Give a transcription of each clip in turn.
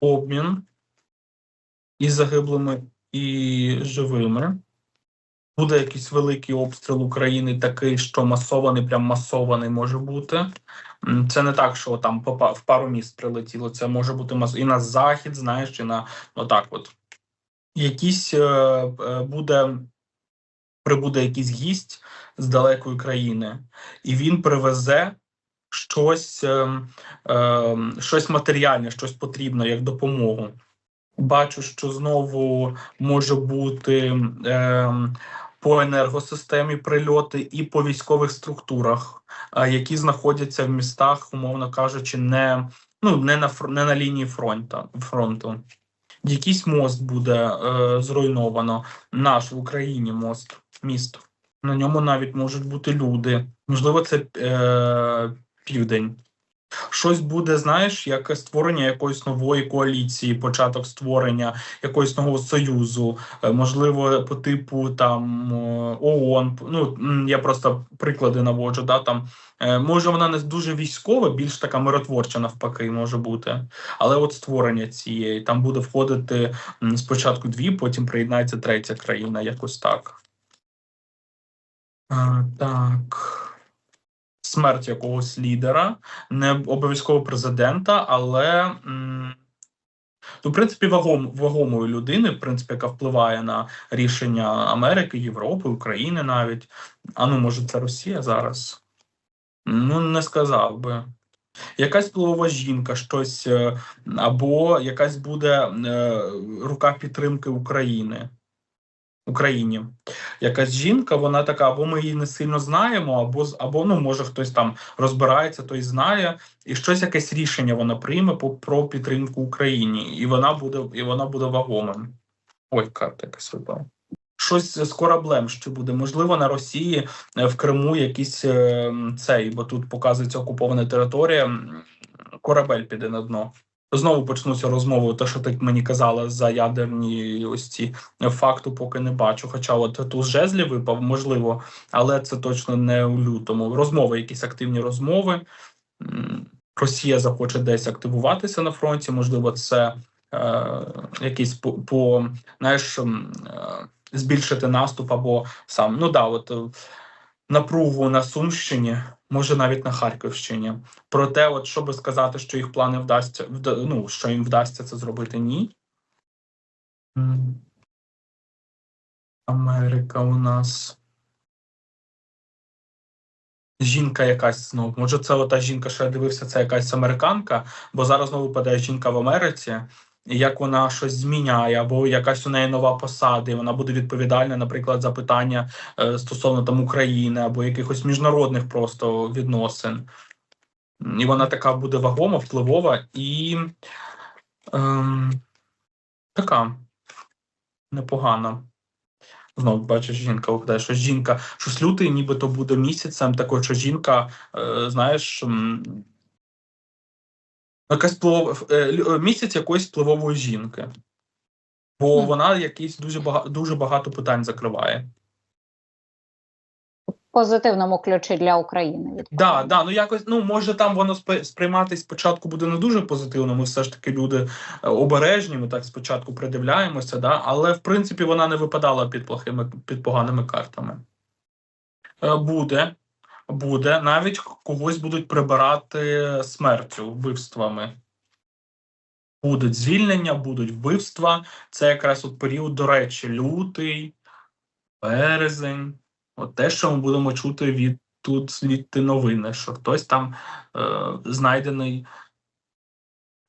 обмін і загиблими, і живими. Буде якийсь великий обстріл України, такий, що масований, прям масований може бути. Це не так, що там в пару міст прилетіло. Це може бути мас... і на захід, знаєш, і на отак. От якийсь е, е, буде прибуде якийсь гість з далекої країни, і він привезе щось, е, е, щось матеріальне, щось потрібне як допомогу. Бачу, що знову може бути е, по енергосистемі прильоти і по військових структурах, е, які знаходяться в містах, умовно кажучи, не, ну, не, на, не на лінії фронту. фронту. Якийсь мост буде е, зруйновано, наш в Україні мост, місто. На ньому навіть можуть бути люди. Можливо, це е, південь. Щось буде, знаєш, як створення якоїсь нової коаліції, початок створення якогось нового союзу, е, можливо, по типу там е, ООН. Ну я просто приклади наводжу. Да, там е, може вона не дуже військова, більш така миротворча, навпаки, може бути. Але от створення цієї там буде входити спочатку дві, потім приєднається третя країна, якось так. А, так. Смерть якогось лідера, не обов'язково президента, але м, ну, в принципі, вагом, вагомої людини, в принципі, яка впливає на рішення Америки, Європи, України навіть. А ну, може, це Росія зараз? Ну, не сказав би. Якась впливова жінка, щось, е, або якась буде е, рука підтримки України. Україні. Якась жінка, вона така, або ми її не сильно знаємо, або або ну може хтось там розбирається, той знає, і щось якесь рішення вона прийме по про підтримку Україні, і вона буде і вона буде вагомим. Ой, карта якась випала. Щось з кораблем ще буде. Можливо, на Росії е, в Криму якийсь е, цей, бо тут показується окупована територія. Корабель піде на дно. Знову почнуться розмови. Те, що ти мені казала за ядерні ось ці факту, поки не бачу. Хоча от тут жезлі випав, можливо, але це точно не у лютому. Розмови, якісь активні розмови. Росія захоче десь активуватися на фронті. Можливо, це е, якийсь по, по знаєш, е, збільшити наступ або сам. Ну да, от е, напругу на Сумщині, може навіть на Харківщині. Проте, от щоб сказати, що їх плани вдасться, вда- ну, що їм вдасться це зробити, ні. Америка у нас. Жінка якась знову. Може, це ота жінка, що я дивився, це якась американка, бо зараз знову падає жінка в Америці, як вона щось зміняє, або якась у неї нова посада, і вона буде відповідальна, наприклад, за питання е, стосовно там України або якихось міжнародних просто відносин. І вона така буде вагома, впливова і ем, така непогана. Знову бачиш, жінка виглядає, що жінка, щось лютий, нібито буде місяцем, такою, що жінка, е, знаєш, якась вплив, е, е, місяць якоїсь впливової жінки. Бо Мгм. вона якісь дуже багато дуже багато питань закриває. Позитивному ключі для України. Да, відповідно. да, ну якось, ну може там воно сприйматись спочатку буде не дуже позитивно. Ми все ж таки люди е, обережні. Ми так спочатку придивляємося, да, але в принципі вона не випадала під плохими під поганими картами. Буде, буде, навіть когось будуть прибирати смертю, вбивствами. Будуть звільнення, будуть вбивства. Це якраз от період, до речі, лютий, березень. От те, що ми будемо чути від тут звідти новини, що хтось там е, знайдений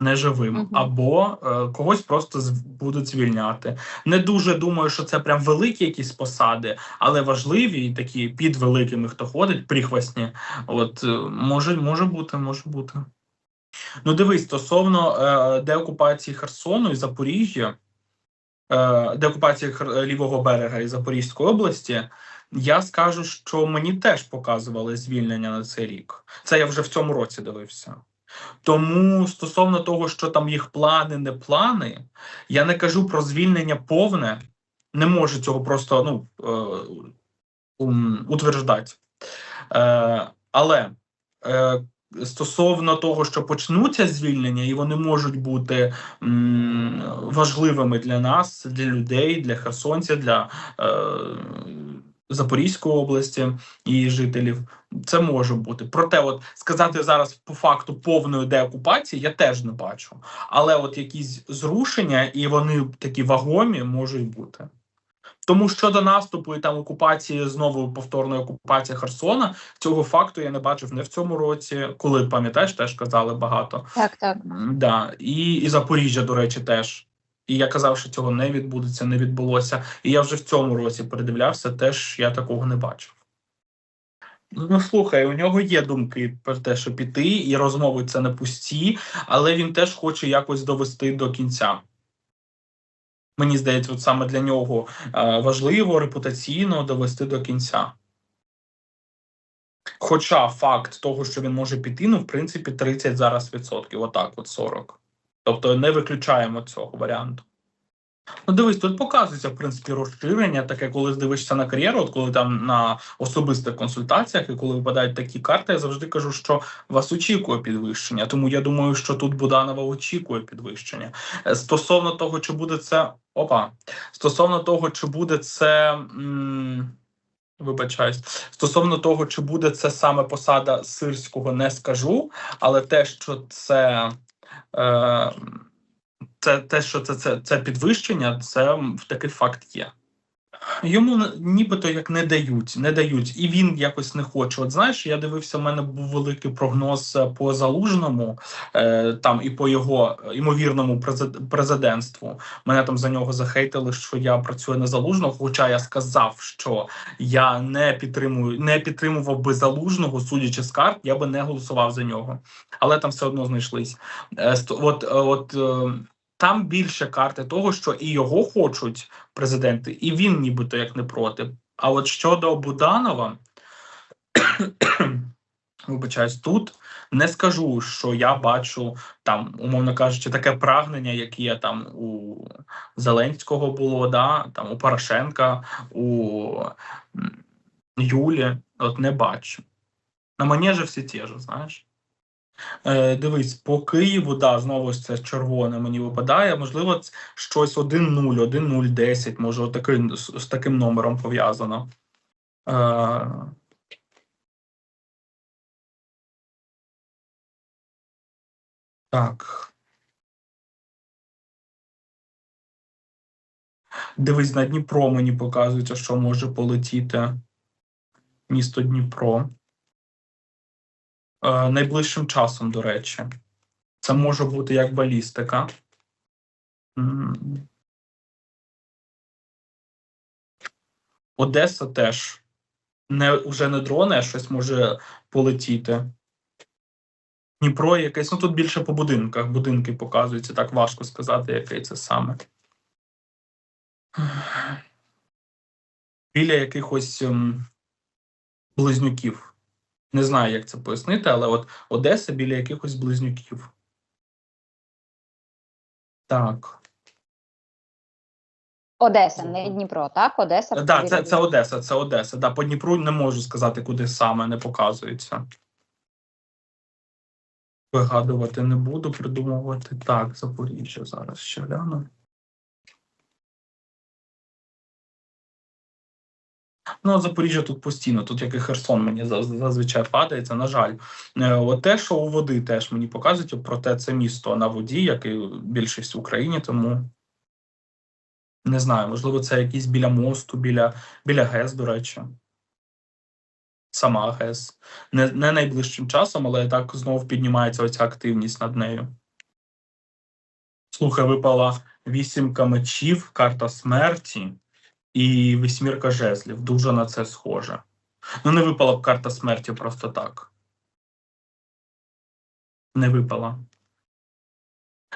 неживим, Мгм. або е, когось просто будуть звільняти. Не дуже думаю, що це прям великі якісь посади, але важливі і такі під великими, хто ходить, прихвасні. От е, може, може бути, може бути. Ну, дивись, стосовно е, деокупації Херсону і Запоріжжя, е, деокупації Хер- лівого берега і Запорізької області, я скажу, що мені теж показували звільнення на цей рік. Це я вже в цьому році дивився. Тому стосовно того, що там їх плани, не плани, я не кажу про звільнення повне, не можу цього просто ну, е, утверждати. Е, але е, стосовно того, що почнуться звільнення, і вони можуть бути важливими для нас, для людей, для херсонців, для Запорізької області і її жителів. Це може бути. Проте, от сказати зараз по факту повної деокупації я теж не бачу. Але от якісь зрушення, і вони такі вагомі можуть бути. Тому щодо наступу і там окупації знову повторної окупації Херсона, цього факту я не бачив не в цьому році, коли пам'ятаєш, теж казали багато. Так, так. Да, і, і Запоріжжя, до речі, теж. І я казав, що цього не відбудеться, не відбулося. І я вже в цьому році передивлявся, теж я такого не бачив. Ну, слухай, у нього є думки про те, що піти, і розмови це не пусті, але він теж хоче якось довести до кінця. Мені здається, от саме для нього е, важливо репутаційно довести до кінця. Хоча факт того, що він може піти, ну, в принципі, 30 зараз відсотків, отак, от 40. Тобто не виключаємо цього варіанту. Ну, дивись, тут показується, в принципі, розширення, таке, коли дивишся на кар'єру, от коли там на особистих консультаціях, і коли випадають такі карти, я завжди кажу, що вас очікує підвищення. Тому я думаю, що тут Буданова очікує підвищення. Е, Стосовно того, чи буде це. Опа. Стосовно того, чи буде це. М- Вибачаюсь, стосовно того, чи буде це саме посада сирського, не скажу, але те, що це, це те, що це, це, це підвищення, це такий факт є. Йому нібито як не дають, не дають, і він якось не хоче. От знаєш, я дивився, в мене був великий прогноз е, по залужному, е, там і по його е, ймовірному презид- президентству. Мене там за нього захейтили, що я працюю на залужного. Хоча я сказав, що я не підтримую, не підтримував би залужного, судячи з карт, я би не голосував за нього. Але там все одно знайшлись. Е, От, е, от е, там більше карти того, що і його хочуть президенти, і він нібито як не проти. А от щодо Буданова, вибачаюсь, тут не скажу, що я бачу там, умовно кажучи, таке прагнення, як є там у Зеленського було, да, там у Порошенка, у Юлі. От не бачу. На мені же всі ті ж, знаєш. Е, дивись, по Києву, да, знову ж це червоне мені випадає. Можливо, щось 1-0, 1-0-10, може, отакий, з, з таким номером пов'язано. Е, так. Дивись, на Дніпро мені показується, що може полетіти місто Дніпро. Е, найближчим часом, до речі. Це може бути як балістика. Одеса теж. Не, вже не дрони, а щось може полетіти. Дніпро якесь, ну тут більше по будинках. Будинки показуються, так важко сказати, який це саме. Біля якихось ем, близнюків. Не знаю, як це пояснити, але от Одеса біля якихось близнюків. Так. Одеса, не Дніпро, так? Одеса. Так, да, це, це Одеса, це Одеса. Да, по Дніпру не можу сказати, куди саме не показується. Вигадувати не буду, придумувати. Так, Запоріжжя зараз ще гляну. Ну, а Запоріжжя тут постійно, тут як і Херсон мені зазвичай падається, на жаль. Е, От те, що у води теж мені показують, проте це місто на воді, як і більшість в Україні, тому не знаю, можливо, це якийсь біля мосту, біля, біля ГЕС, до речі. Сама ГЕС. Не, не найближчим часом, але так знову піднімається оця активність над нею. Слухай, випала вісімка мечів, карта смерті і вісьмірка жезлів. Дуже на це схоже. Ну, не випала б карта смерті просто так. Не випала.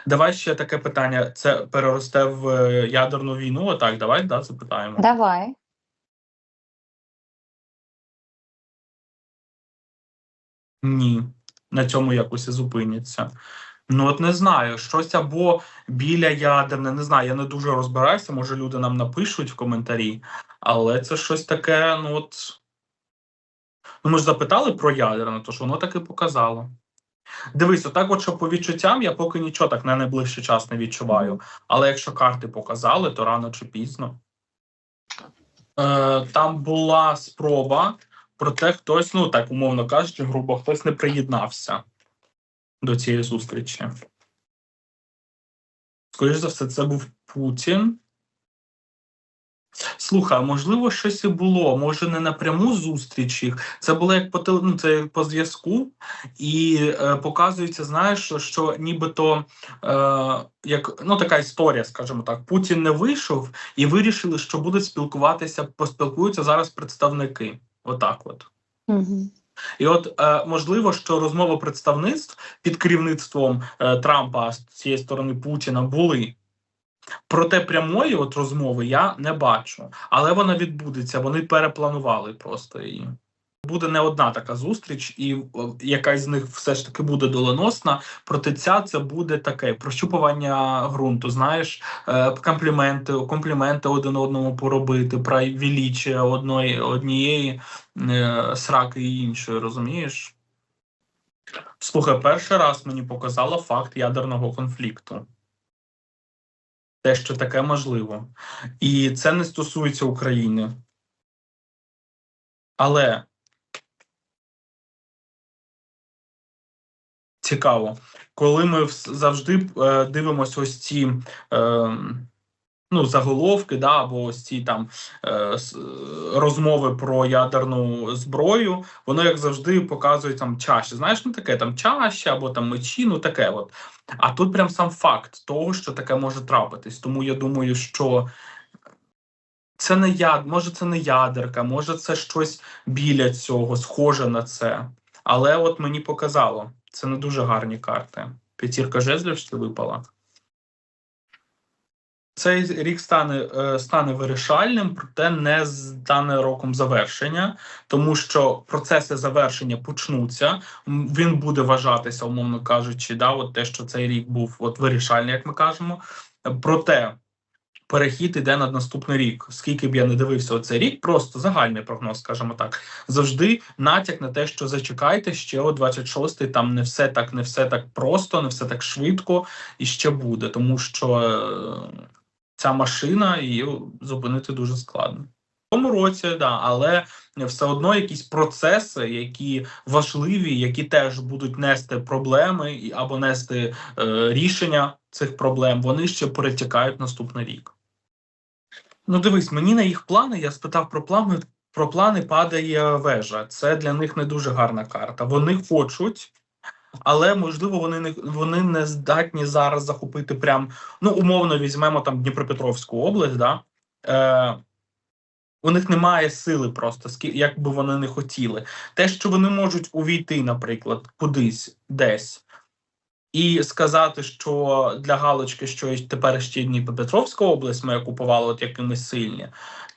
Давай ще таке питання. Це переросте в е, ядерну війну? Отак, давай да, запитаємо. Давай. Ні, на цьому якось і зупиняться. Ну, от не знаю, щось або біля ядерне, не знаю, я не дуже розбираюся, може люди нам напишуть в коментарі, але це щось таке, ну от. Ну, ми ж запитали про ядерне, то ж воно таки показало. Дивись, отак, от що по відчуттям, я поки нічого так на найближчий час не відчуваю. Але якщо карти показали, то рано чи пізно. Е, там була спроба, проте хтось, ну так умовно кажучи, грубо, хтось не приєднався до цієї зустрічі. Скоріше за все, це був Путін. Слухай, можливо, щось і було. Може, не напряму зустріч їх. Це було як по теле- ну, це по зв'язку, і е, показується, знаєш, що нібито е, як ну така історія, скажімо так, Путін не вийшов і вирішили, що будуть спілкуватися, поспілкуються зараз представники. Отак, от. Угу. І от е, можливо, що розмови представництв під керівництвом е, Трампа з цієї сторони Путіна були. Проте прямої от розмови я не бачу, але вона відбудеться. Вони перепланували просто її. Буде не одна така зустріч, і якась з них все ж таки буде доленосна. Проте ця це буде таке прощупування ґрунту. Знаєш, е, компліменти, компліменти один одному поробити, про величие одної однієї е, сраки і іншої, розумієш? Слухай, перший раз мені показало факт ядерного конфлікту. Те, що таке можливо. І це не стосується України. Але цікаво, коли ми завжди е, дивимося ось ці е, ну, заголовки, да, або ось ці там е, розмови про ядерну зброю, воно як завжди показує там чаші. Знаєш, ну таке там чаші або там мечі, ну таке от. А тут прям сам факт того, що таке може трапитись. Тому я думаю, що це не яд, може, це не ядерка, може, це щось біля цього, схоже на це. Але от мені показало, це не дуже гарні карти. П'ятірка жезлів що випала. Цей рік стане, е, стане вирішальним, проте не стане роком завершення, тому що процеси завершення почнуться. Він буде вважатися, умовно кажучи, да, от те, що цей рік був от вирішальний, як ми кажемо. Проте перехід іде на наступний рік. Скільки б я не дивився оцей рік, просто загальний прогноз, скажімо так. Завжди натяк на те, що зачекайте ще о 26-й, там не все так, не все так просто, не все так швидко і ще буде, тому що е, ця машина її зупинити дуже складно. В цьому році, да, але все одно якісь процеси, які важливі, які теж будуть нести проблеми або нести е, рішення цих проблем, вони ще перетікають наступний рік. Ну, дивись, мені на їх плани, я спитав про плани. Про плани падає вежа. Це для них не дуже гарна карта. Вони хочуть, але можливо вони не вони не здатні зараз захопити прям. Ну, умовно візьмемо там Дніпропетровську область, да? Е, у них немає сили просто, як би вони не хотіли. Те, що вони можуть увійти, наприклад, кудись десь. І сказати, що для галочки, що тепер ще Дніпропетровська область ми окупували от якимись сильні,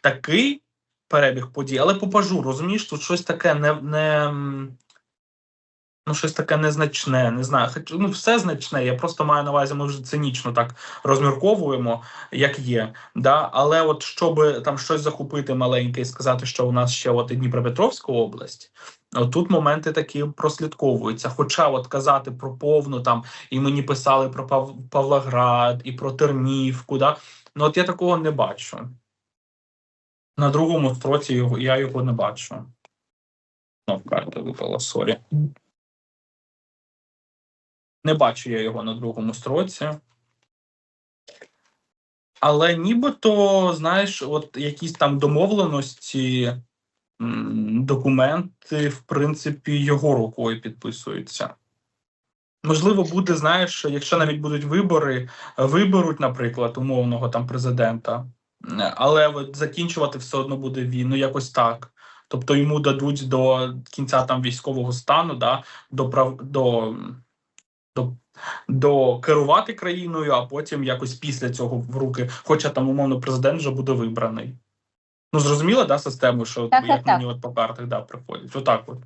такий перебіг подій, але по пажу, розумієш, тут щось таке не, не ну, щось таке незначне, не знаю. Хоч ну, все значне. Я просто маю на увазі, ми вже цинічно так розмірковуємо, як є. Да? Але от щоб там щось захопити маленьке і сказати, що у нас ще от і Дніпропетровська область. От Тут моменти такі прослідковуються. Хоча от казати про повну там, і мені писали про Пав... Павлоград і про Тернівку, да? ну от я такого не бачу. На другому строці його, я його не бачу. Знов карта випала, сорі. Не бачу я його на другому строці. Але нібито, знаєш, от якісь там домовленості, документи, в принципі, його рукою підписуються. Можливо, буде, знаєш, якщо навіть будуть вибори, виберуть, наприклад, умовного там президента, але от закінчувати все одно буде він, ну якось так. Тобто йому дадуть до кінця там військового стану, да, до до, до, до керувати країною, а потім якось після цього в руки, хоча там умовно президент вже буде вибраний. Ну, зрозуміла, да, систему, що Так, як так, так. мені от по картах да, приходять. Отак от.